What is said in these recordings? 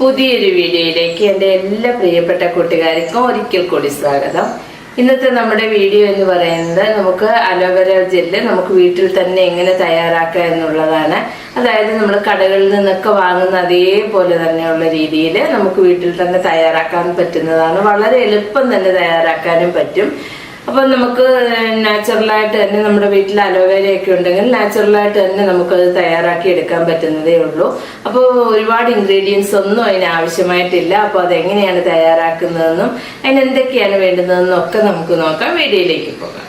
പുതിയൊരു വീഡിയോയിലേക്ക് എന്റെ എല്ലാ പ്രിയപ്പെട്ട കൂട്ടുകാർക്കും ഒരിക്കൽ കൂടി സ്വാഗതം. ഇന്നത്തെ നമ്മുടെ വീഡിയോ എന്ന് പറയുന്നത് നമുക്ക് അലോവേര ജെല്ല് നമുക്ക് വീട്ടിൽ തന്നെ എങ്ങനെ തയ്യാറാക്കുക എന്നുള്ളതാണ്. അതായത് നമ്മൾ കടകളിൽ നിന്നൊക്കെ വാങ്ങുന്ന അതേപോലെ തന്നെയുള്ള രീതിയിൽ നമുക്ക് വീട്ടിൽ തന്നെ തയ്യാറാക്കാൻ പറ്റുന്നതാണ്. വളരെ എളുപ്പം തന്നെ തയ്യാറാക്കാനും പറ്റും. അപ്പോൾ നമുക്ക് നാച്ചുറലായിട്ട് തന്നെ നമ്മുടെ വീട്ടിൽ അലോവേരയൊക്കെ ഉണ്ടെങ്കിൽ നാച്ചുറലായിട്ട് തന്നെ നമുക്ക് അത് തയ്യാറാക്കി എടുക്കാൻ പറ്റുന്നതേ ഉള്ളൂ. അപ്പോൾ ഒരുപാട് ഇൻഗ്രീഡിയൻസ് ഒന്നും അതിന് ആവശ്യമായിട്ടില്ല. അപ്പോൾ അതെങ്ങനെയാണ് തയ്യാറാക്കുന്നതെന്നും അതിന് എന്തൊക്കെയാണ് വേണ്ടുന്നതെന്നും ഒക്കെ നമുക്ക് നോക്കാം. വീഡിയോയിലേക്ക് പോകാം.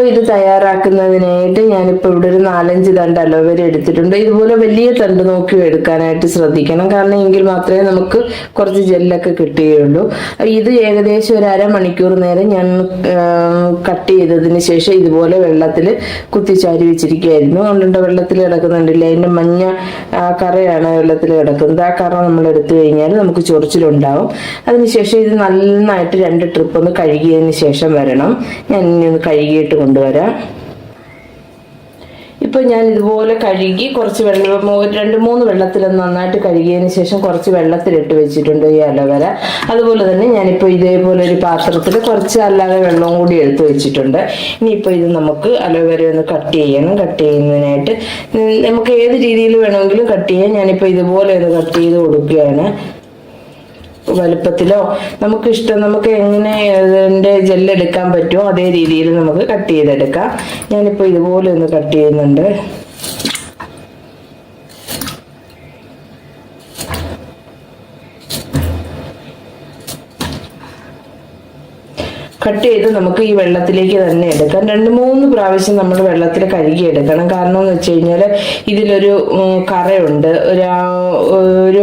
ഇപ്പോൾ ഇത് തയ്യാറാക്കുന്നതിനായിട്ട് ഞാനിപ്പോൾ ഇവിടെ ഒരു നാലഞ്ച് തണ്ട് അലോവേര എടുത്തിട്ടുണ്ട്. ഇതുപോലെ വലിയ തണ്ട് നോക്കി എടുക്കാനായിട്ട് ശ്രദ്ധിക്കണം. കാരണം എങ്കിൽ മാത്രമേ നമുക്ക് കുറച്ച് ജെല്ലൊക്കെ കിട്ടുകയുള്ളൂ. ഇത് ഏകദേശം ഒരു അരമണിക്കൂർ നേരം ഞാൻ കട്ട് ചെയ്തതിന് ശേഷം ഇതുപോലെ വെള്ളത്തിൽ കുത്തിച്ചാരി വെച്ചിരിക്കുകയായിരുന്നു. അതുകൊണ്ട് വെള്ളത്തിൽ കിടക്കുന്നുണ്ടല്ലേ? അതിന്റെ മഞ്ഞ കറയാണ് വെള്ളത്തിൽ കിടക്കുന്നത്. ആ കറ നമ്മൾ എടുത്തു കഴിഞ്ഞാൽ നമുക്ക് ചൊറിച്ചിലുണ്ടാവും. അതിനുശേഷം ഇത് നന്നായിട്ട് രണ്ട് ട്രിപ്പ് ഒന്ന് കഴുകിയതിന് ശേഷം വരണം. ഞാൻ ഒന്ന് കഴുകിയിട്ട് കൊണ്ടുവരാം. ഇപ്പം ഞാൻ ഇതുപോലെ കഴുകി കുറച്ച് വെള്ളം രണ്ട് മൂന്ന് വെള്ളത്തിൽ നന്നായിട്ട് കഴുകിയതിന് ശേഷം കുറച്ച് വെള്ളത്തിലിട്ട് വെച്ചിട്ടുണ്ട് ഈ അലോവേര. അതുപോലെ തന്നെ ഞാനിപ്പോൾ ഇതേപോലെ ഒരു പാത്രത്തിൽ കുറച്ച് അല്ലാതെ വെള്ളവും കൂടി എടുത്ത് വെച്ചിട്ടുണ്ട്. ഇനിയിപ്പോൾ ഇത് നമുക്ക് അലോവേര ഒന്ന് കട്ട് ചെയ്യണം. കട്ട് ചെയ്യുന്നതിനായിട്ട് നമുക്ക് ഏത് രീതിയിൽ വേണമെങ്കിലും കട്ട് ചെയ്യാം. ഞാനിപ്പോൾ ഇതുപോലെ ഒന്ന് കട്ട് ചെയ്ത് കൊടുക്കുകയാണ്. വലുപ്പത്തിലോ നമുക്ക് ഇഷ്ടം നമുക്ക് എങ്ങനെ അതിന്റെ ജെല്ലെടുക്കാൻ പറ്റുമോ അതേ രീതിയിൽ നമുക്ക് കട്ട് ചെയ്തെടുക്കാം. ഞാനിപ്പോൾ ഇതുപോലെ ഒന്ന് കട്ട് ചെയ്യുന്നുണ്ട്. കട്ട് ചെയ്ത് നമുക്ക് ഈ വെള്ളത്തിലേക്ക് തന്നെ എടുക്കാം. രണ്ട് മൂന്ന് പ്രാവശ്യം നമ്മൾ വെള്ളത്തിൽ കഴുകി എടുക്കണം. കാരണം എന്ന് വെച്ച് കഴിഞ്ഞാൽ ഇതിലൊരു കറയുണ്ട്. ഒരു ഒരു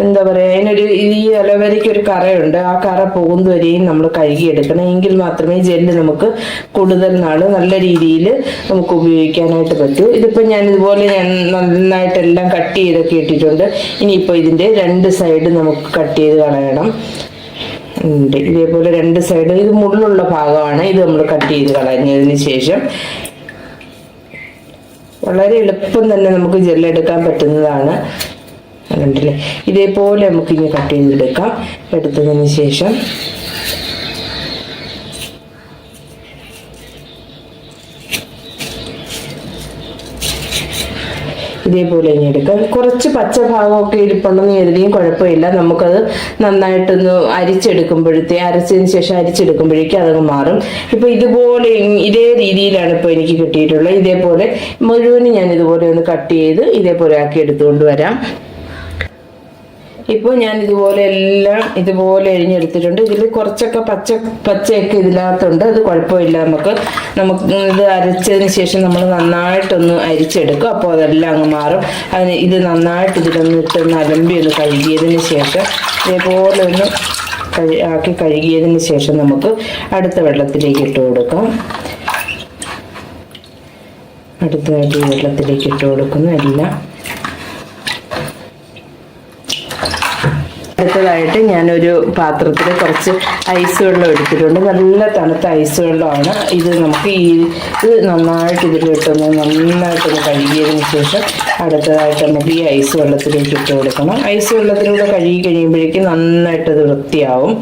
എന്താ പറയുക അതിനൊരു ഈ അലോവേരയ്ക്ക് ഒരു കറയുണ്ട്. ആ കറ പോകുന്നവരെയും നമ്മൾ കഴുകി എടുക്കണം. എങ്കിൽ മാത്രമേ ജെല്ല് നമുക്ക് കൂടുതൽ നാൾ നല്ല രീതിയിൽ നമുക്ക് ഉപയോഗിക്കാനായിട്ട് പറ്റൂ. ഇതിപ്പോൾ ഞാൻ ഇതുപോലെ ഞാൻ നന്നായിട്ടെല്ലാം കട്ട് ചെയ്തൊക്കെ ഇട്ടിട്ടുണ്ട്. ഇനിയിപ്പോൾ ഇതിന്റെ രണ്ട് സൈഡ് നമുക്ക് കട്ട് ചെയ്ത് കളയണം. ഉണ്ട്. ഇതേപോലെ രണ്ട് സൈഡ് ഇത് മുള്ളുള്ള ഭാഗമാണ്. ഇത് നമ്മൾ കട്ട് ചെയ്ത് കളഞ്ഞതിന് ശേഷം വളരെ എളുപ്പം തന്നെ നമുക്ക് ജെല്ലെടുക്കാൻ പറ്റുന്നതാണ്. കണ്ടില്ലേ? ഇതേപോലെ നമുക്ക് ഇനി കട്ട് ചെയ്തെടുക്കാം. എടുത്തതിന് ശേഷം ഇതേപോലെ ഇനി എടുക്കാം. കുറച്ച് പച്ച ഭാഗമൊക്കെ ഇരിപ്പുണ്ടെന്ന് കരുതിയും കുഴപ്പമില്ല. നമുക്കത് നന്നായിട്ടൊന്ന് അരിച്ചെടുക്കുമ്പോഴത്തേ അരച്ചതിന് ശേഷം അരിച്ചെടുക്കുമ്പോഴേക്കും അതങ്ങ് മാറും. ഇപ്പൊ ഇതുപോലെ ഇതേ രീതിയിലാണ് ഇപ്പോൾ എനിക്ക് കിട്ടിയിട്ടുള്ളത്. ഇതേപോലെ മുഴുവനും ഞാൻ ഇതുപോലെ ഒന്ന് കട്ട് ചെയ്ത് ഇതേപോലെ ആക്കി എടുത്തുകൊണ്ട് വരാം. ഇപ്പോൾ ഞാൻ ഇതുപോലെ എല്ലാം ഇതുപോലെ എരിഞ്ഞെടുത്തിട്ടുണ്ട്. ഇതിൽ കുറച്ചൊക്കെ പച്ച പച്ചയൊക്കെ ഇതിനകത്തുണ്ട്. അത് കുഴപ്പമില്ല നമുക്ക്. നമുക്ക് ഇത് അരച്ചതിന് ശേഷം നമ്മൾ നന്നായിട്ടൊന്ന് അരിച്ചെടുക്കും. അപ്പോൾ അതെല്ലാം അങ്ങ് മാറും. അതിന് ഇത് നന്നായിട്ട് ഇതിലൊന്ന് ഇട്ടൊന്ന് അലമ്പി ഒന്ന് കഴുകിയതിന് ശേഷം ഇതേപോലെ ഒന്ന് കഴി ആക്കി കഴുകിയതിന് ശേഷം നമുക്ക് അടുത്ത വെള്ളത്തിലേക്ക് ഇട്ട് കൊടുക്കാം. അടുത്തതായിട്ട് വെള്ളത്തിലേക്ക് ഇട്ട് കൊടുക്കുന്നു. എല്ലാം അടുത്തതായിട്ട് ഞാനൊരു പാത്രത്തിൽ കുറച്ച് ഐസ് വെള്ളം എടുത്തിട്ടുണ്ട്. നല്ല തണുത്ത ഐസ് വെള്ളമാണ്. ഇത് നമുക്ക് ഈ ഇത് നന്നായിട്ട് ഇതിൽ ഇട്ടൊന്ന് നന്നായിട്ടൊന്ന് കഴുകിയതിന് ശേഷം അടുത്തതായിട്ട് നമുക്ക് ഈ ഐസ് വെള്ളത്തിലേക്ക് ഇട്ട് കൊടുക്കണം. ഐസ് വെള്ളത്തിലൂടെ കഴുകി കഴിയുമ്പോഴേക്കും നന്നായിട്ട് ഇത് വൃത്തിയാവും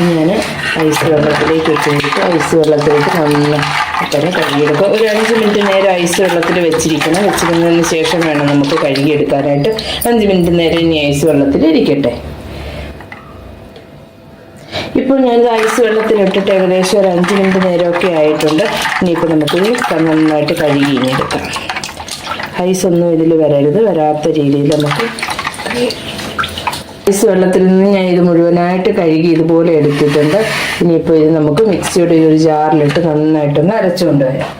ഇത് ഞാൻ ഐസ് വെള്ളത്തിലേക്ക് കൊടുക്കും ഐസ് വെള്ളത്തിലേക്ക് നല്ല തന്നെ കഴുകിയെടുക്കുക ഒരു അഞ്ച് മിനിറ്റ് നേരം ഐസ് വെള്ളത്തിൽ വെച്ചിരിക്കണം. വെച്ചിരുന്നതിന് ശേഷം വേണം നമുക്ക് കഴുകിയെടുക്കാനായിട്ട് അഞ്ച് മിനിറ്റ് നേരം ഇനി ഐസ് വെള്ളത്തിൽ ഇരിക്കട്ടെ. ഇപ്പോൾ ഞാൻ ഐസ് വെള്ളത്തിൽ ഇട്ടിട്ട് ഏകദേശം ഒരു അഞ്ച് മിനിറ്റ് നേരമൊക്കെ ആയിട്ടുണ്ട്. ഇനിയിപ്പോൾ നമുക്ക് നന്നായിട്ട് കഴുകി ഇനി എടുക്കാം. ഐസ് ഒന്നും ഇതിൽ വരരുത്. വരാത്ത രീതിയിൽ നമുക്ക് ഐസ് വെള്ളത്തിൽ നിന്ന് ഞാൻ ഇത് മുഴുവനായിട്ട് കഴുകി ഇതുപോലെ എടുത്തിട്ടുണ്ട്. ഇനിയിപ്പോൾ ഇത് നമുക്ക് മിക്സിയുടെ ഈ ഒരു ജാറിലിട്ട് നന്നായിട്ടൊന്ന് അരച്ചുകൊണ്ട് വരാം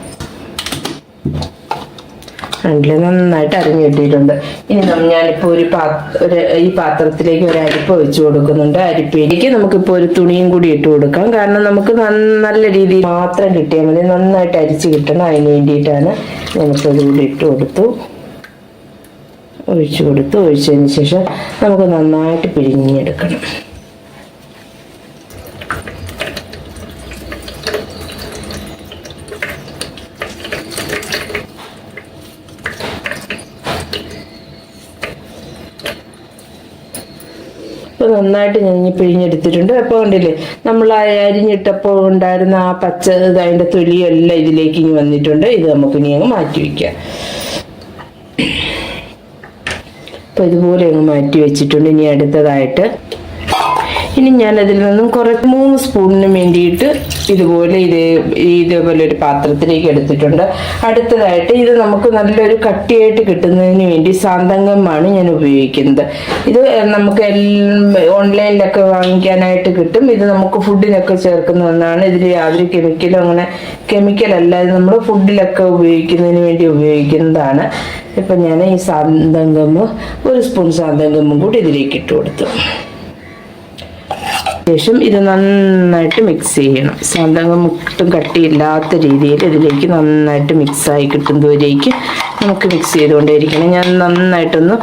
കണ്ടില്ലേ നന്നായിട്ട് അരിഞ്ഞു കിട്ടിയിട്ടുണ്ട്. ഇനി ഞാനിപ്പോൾ ഒരു പാ ഒരു ഈ പാത്രത്തിലേക്ക് ഒരു അരിപ്പ് വെച്ച് കൊടുക്കുന്നുണ്ട്. അരിപ്പയിലേക്ക് നമുക്കിപ്പോൾ ഒരു തുണിയും കൂടി ഇട്ട് കൊടുക്കാം. കാരണം നമുക്ക് നല്ല രീതിയിൽ മാത്രം കിട്ടിയാൽ മതി. നന്നായിട്ട് അരിച്ച് കിട്ടണം. അതിന് വേണ്ടിയിട്ടാണ് ഇതുകൂടി ഇട്ട് കൊടുത്തു. ഒഴിച്ചു കൊടുത്ത് ഒഴിച്ചതിന് ശേഷം നമുക്ക് നന്നായിട്ട് പിഴിഞ്ഞെടുക്കണം. ഇപ്പോൾ നന്നായിട്ട് ഞെഞ്ഞ് പിഴിഞ്ഞെടുത്തിട്ടുണ്ട്. അപ്പോൾ കണ്ടില്ലേ നമ്മൾ അരിഞ്ഞിട്ടപ്പോൾ ഉണ്ടായിരുന്ന ആ പച്ച അതിന്റെ തൊലിയെല്ലാം ഇതിലേക്ക് ഇനി വന്നിട്ടുണ്ട്. ഇത് നമുക്ക് ഇനി അങ്ങ് മാറ്റി വയ്ക്കാം. അപ്പോൾ ഇതുപോലെ അങ്ങ് മാറ്റി വെച്ചിട്ടുണ്ട്. ഇനി അടുത്തതായിട്ട് ഇനി ഞാൻ അതിൽ നിന്നും കുറച്ച് മൂന്ന് സ്പൂണിന് വേണ്ടിയിട്ട് ഇതുപോലെ ഇതേ ഇതേപോലെ ഒരു പാത്രത്തിലേക്ക് എടുത്തിട്ടുണ്ട്. അടുത്തതായിട്ട് ഇത് നമുക്ക് നല്ലൊരു കട്ടിയായിട്ട് കിട്ടുന്നതിന് വേണ്ടി സാന്തങ്കമാണ് ഞാൻ ഉപയോഗിക്കുന്നത്. ഇത് നമുക്ക് ഓൺലൈനിലൊക്കെ വാങ്ങിക്കാനായിട്ട് കിട്ടും. ഇത് നമുക്ക് ഫുഡിനൊക്കെ ചേർക്കുന്ന ഒന്നാണ്. ഇതിൽ യാതൊരു കെമിക്കലും അങ്ങനെ കെമിക്കൽ അല്ലാതെ നമ്മൾ ഫുഡിലൊക്കെ ഉപയോഗിക്കുന്നതിന് വേണ്ടി ഉപയോഗിക്കുന്നതാണ്. ഇപ്പം ഞാൻ ഈ സാന്തങ്കമ്മ് ഒരു സ്പൂൺ സാന്തങ്കമ്മും കൂടി ഇതിലേക്ക് ഇട്ട് കൊടുത്തു. ശേഷം ഇത് നന്നായിട്ട് മിക്സ് ചെയ്യണം. സാന്തകം ഒട്ടും കട്ടിയില്ലാത്ത രീതിയിൽ ഇതിലേക്ക് നന്നായിട്ട് മിക്സായി കിട്ടുന്നതുവരേക്ക് നമുക്ക് മിക്സ് ചെയ്തുകൊണ്ടേയിരിക്കണം. ഞാൻ നന്നായിട്ടൊന്ന്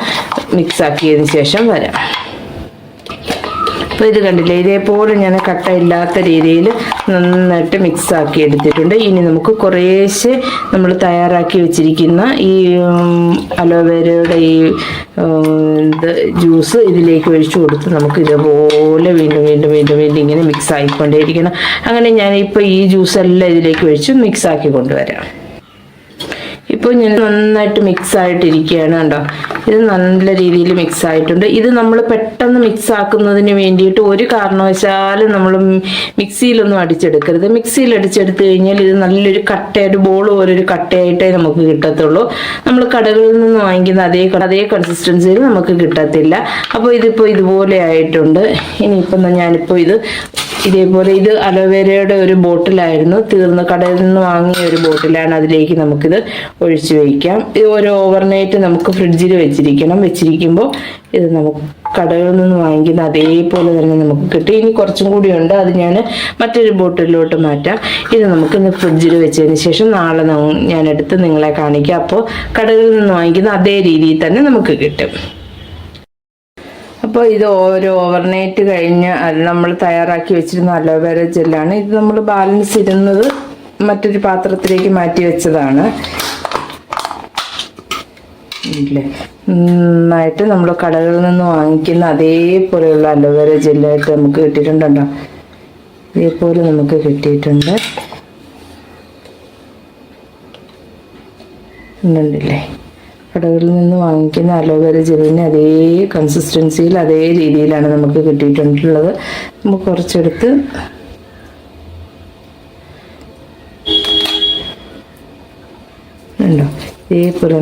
മിക്സാക്കിയതിന് ശേഷം വരാം. അപ്പോൾ ഇത് കണ്ടില്ലേ? ഇതേപോലെ ഞാൻ കട്ടയില്ലാത്ത രീതിയിൽ നന്നായിട്ട് മിക്സ് ആക്കി എടുത്തിട്ടുണ്ട്. ഇനി നമുക്ക് കുറേശ്ശെ നമ്മൾ തയ്യാറാക്കി വെച്ചിരിക്കുന്ന ഈ അലോവേരയുടെ ഈ ഇത് ജ്യൂസ് ഇതിലേക്ക് ഒഴിച്ചു കൊടുത്ത് നമുക്ക് ഇതേപോലെ വീണ്ടും വീണ്ടും വീണ്ടും വീണ്ടും ഇങ്ങനെ മിക്സ് ആയിക്കൊണ്ടേയിരിക്കണം. അങ്ങനെ ഞാൻ ഇപ്പോൾ ഈ ജ്യൂസ് എല്ലാം ഇതിലേക്ക് ഒഴിച്ച് മിക്സ് ആക്കി കൊണ്ടുവരാം. ഇപ്പോൾ ഞാൻ നന്നായിട്ട് മിക്സ് ആയിട്ടിരിക്കുകയാണ് കണ്ടോ? ഇത് നല്ല രീതിയിൽ മിക്സ് ആയിട്ടുണ്ട്. ഇത് നമ്മൾ പെട്ടെന്ന് മിക്സ് ആക്കുന്നതിന് വേണ്ടിയിട്ട് ഒരു കാരണവശാലും നമ്മൾ മിക്സിയിലൊന്നും അടിച്ചെടുക്കരുത്. മിക്സിയിൽ അടിച്ചെടുത്ത് കഴിഞ്ഞാൽ ഇത് നല്ലൊരു കട്ടയായിട്ട് ബോൾ പോലെ ഒരു കട്ടയായിട്ടേ നമുക്ക് കിട്ടത്തുള്ളൂ. നമ്മൾ കടകളിൽ നിന്ന് വാങ്ങിക്കുന്ന അതേ അതേ കൺസിസ്റ്റൻസിയിൽ നമുക്ക് കിട്ടത്തില്ല. അപ്പോൾ ഇതിപ്പോൾ ഇതുപോലെ ആയിട്ടുണ്ട്. ഇനിയിപ്പം ഞാനിപ്പോൾ ഇത് ഇതേപോലെ ഇത് അലോവേരയുടെ ഒരു ബോട്ടിലായിരുന്നു. തീർന്ന് കടയിൽ നിന്ന് വാങ്ങിയ ഒരു ബോട്ടിലാണ് അതിലേക്ക് നമുക്കിത് ഒഴിച്ചു വയ്ക്കാം ഇത് ഒരു ഓവർനൈറ്റ് നമുക്ക് ഫ്രിഡ്ജിൽ വെച്ചിരിക്കണം. വെച്ചിരിക്കുമ്പോൾ ഇത് നമുക്ക് കടകളിൽ നിന്ന് വാങ്ങിക്കുന്ന അതേപോലെ തന്നെ നമുക്ക് കിട്ടി. ഇനി കുറച്ചും കൂടി ഉണ്ട്. അത് ഞാൻ മറ്റൊരു ബോട്ടിലോട്ട് മാറ്റാം. ഇത് നമുക്കിന്ന് ഫ്രിഡ്ജിൽ വെച്ചതിന് ശേഷം നാളെ ഞാൻ എടുത്ത് നിങ്ങളെ കാണിക്കാം. അപ്പോൾ കടകളിൽ നിന്ന് വാങ്ങിക്കുന്ന അതേ രീതിയിൽ തന്നെ നമുക്ക് കിട്ടും. അപ്പോൾ ഇത് ഓരോ ഓവർനൈറ്റ് കഴിഞ്ഞ് അത് നമ്മൾ തയ്യാറാക്കി വെച്ചിരുന്ന അലോവേര ജെല്ലാണ്. ഇത് നമ്മൾ ബാലൻസ് ഇരുന്നത് മറ്റൊരു പാത്രത്തിലേക്ക് മാറ്റി വെച്ചതാണ്. നന്നായിട്ട് നമ്മൾ കടകളിൽ നിന്ന് വാങ്ങിക്കുന്ന അതേപോലെയുള്ള അലോവേര ജെല്ലായിട്ട് നമുക്ക് കിട്ടിയിട്ടുണ്ടോ ഇതേപോലെ നമുക്ക് കിട്ടിയിട്ടുണ്ട്. ഉണ്ടല്ലേ കടകളിൽ നിന്ന് വാങ്ങിക്കുന്ന അലോവേര ജെല്ലിന് അതേ കൺസിസ്റ്റൻസിയിൽ അതേ രീതിയിലാണ് നമുക്ക് കിട്ടിയിട്ടുള്ളത്. നമുക്ക് കുറച്ചെടുത്ത് ഉണ്ടോ ഇതേപോലെ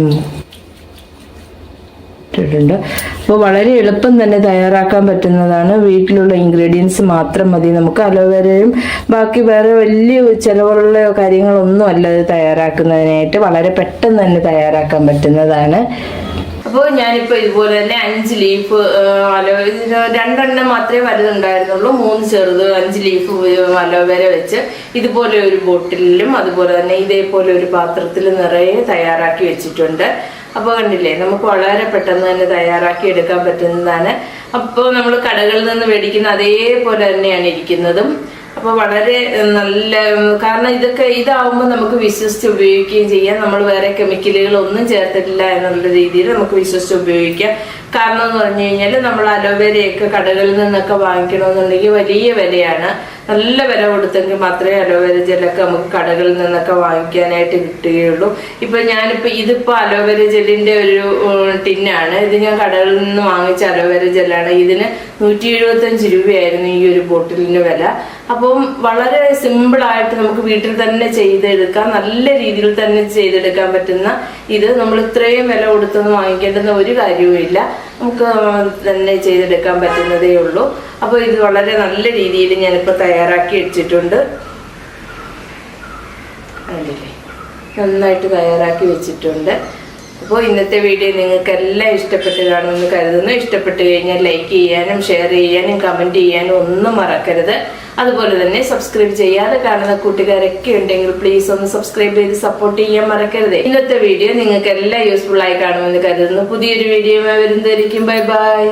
ഇട്ടിട്ടുണ്ട് അപ്പോൾ വളരെ എളുപ്പം തന്നെ തയ്യാറാക്കാൻ പറ്റുന്നതാണ്. വീട്ടിലുള്ള ഇൻഗ്രീഡിയൻസ് മാത്രം മതി. നമുക്ക് അലോവേരയും ബാക്കി വേറെ വലിയ ചിലവുള്ള കാര്യങ്ങളൊന്നും അല്ല ഇത് തയ്യാറാക്കുന്നതിനായിട്ട്. വളരെ പെട്ടെന്ന് തന്നെ തയ്യാറാക്കാൻ പറ്റുന്നതാണ്. അപ്പോൾ ഞാനിപ്പോൾ ഇതുപോലെ തന്നെ അഞ്ച് ലീഫ് അലോ രണ്ടെണ്ണം മാത്രമേ വലുതുണ്ടായിരുന്നുള്ളൂ. മൂന്ന് ചെറുത് അഞ്ച് ലീഫ് അലോവേര വെച്ച് ഇതുപോലെ ഒരു ബോട്ടിലും അതുപോലെ തന്നെ ഇതേപോലെ ഒരു പാത്രത്തിൽ നിറയെ തയ്യാറാക്കി വെച്ചിട്ടുണ്ട്. അപ്പോൾ കണ്ടില്ലേ നമുക്ക് വളരെ പെട്ടെന്ന് തന്നെ തയ്യാറാക്കി എടുക്കാൻ പറ്റുന്നതാണ്. അപ്പോൾ നമ്മൾ കടകളിൽ നിന്ന് മേടിക്കുന്ന അതേപോലെ തന്നെയാണ് ഇരിക്കുന്നതും. അപ്പോൾ വളരെ നല്ല കാരണം ഇതൊക്കെ ഇതാവുമ്പോൾ നമുക്ക് വിശ്വസിച്ച് ഉപയോഗിക്കുകയും ചെയ്യാം. നമ്മൾ വേറെ കെമിക്കലുകൾ ഒന്നും ചേർത്തിട്ടില്ല എന്നുള്ള രീതിയിൽ നമുക്ക് വിശ്വസിച്ച് ഉപയോഗിക്കാം. കാരണം എന്ന് പറഞ്ഞു കഴിഞ്ഞാൽ നമ്മൾ അലോവേരയൊക്കെ കടകളിൽ നിന്നൊക്കെ വാങ്ങിക്കണമെന്നുണ്ടെങ്കിൽ വലിയ വിലയാണ്. നല്ല വില കൊടുത്തെങ്കിൽ മാത്രമേ അലോവേര ജെല്ലൊക്കെ നമുക്ക് കടകളിൽ നിന്നൊക്കെ വാങ്ങിക്കാനായിട്ട് കിട്ടുകയുള്ളൂ. ഇപ്പൊ ഞാനിപ്പോ ഇതിപ്പോ അലോവേര ജെല്ലിന്റെ ഒരു ടിന്നാണ്. ഇത് ഞാൻ കടകളിൽ നിന്ന് വാങ്ങിച്ച അലോവേര ജെല്ലാണ് ഇതിന് നൂറ്റി എഴുപത്തഞ്ച് രൂപയായിരുന്നു ഈ ഒരു ബോട്ടിലിന്റെ വില. അപ്പം വളരെ സിമ്പിൾ ആയിട്ട് നമുക്ക് വീട്ടിൽ തന്നെ ചെയ്തെടുക്കാം. നല്ല രീതിയിൽ തന്നെ ചെയ്തെടുക്കാൻ പറ്റുന്ന ഇത്. നമ്മൾ ഇത്രയും വില കൊടുത്തൊന്നും വാങ്ങിക്കേണ്ടുന്ന ഒരു കാര്യവുമില്ല. നമുക്ക് തന്നെ ചെയ്തെടുക്കാൻ പറ്റുന്നതേ ഉള്ളൂ. അപ്പോൾ ഇത് വളരെ നല്ല രീതിയിൽ ഞാനിപ്പോൾ തയ്യാറാക്കി വെച്ചിട്ടുണ്ട്. നന്നായിട്ട് തയ്യാറാക്കി വെച്ചിട്ടുണ്ട്. അപ്പോൾ ഇന്നത്തെ വീഡിയോ നിങ്ങൾക്ക് എല്ലാം ഇഷ്ടപ്പെട്ട് കാണുമെന്ന് കരുതുന്നു. ഇഷ്ടപ്പെട്ട് കഴിഞ്ഞാൽ ലൈക്ക് ചെയ്യാനും ഷെയർ ചെയ്യാനും കമന്റ് ചെയ്യാനും ഒന്നും മറക്കരുത്. അതുപോലെ തന്നെ സബ്സ്ക്രൈബ് ചെയ്യാതെ കാണുന്ന കൂട്ടുകാരൊക്കെ ഉണ്ടെങ്കിൽ പ്ലീസ് ഒന്ന് സബ്സ്ക്രൈബ് ചെയ്ത് സപ്പോർട്ട് ചെയ്യാൻ മറക്കരുത്. ഇന്നത്തെ വീഡിയോ നിങ്ങൾക്ക് എല്ലാം യൂസ്ഫുൾ ആയി കാണുമെന്ന് കരുതുന്നു. പുതിയൊരു വീഡിയോ വരുന്നതായിരിക്കും. Bye bye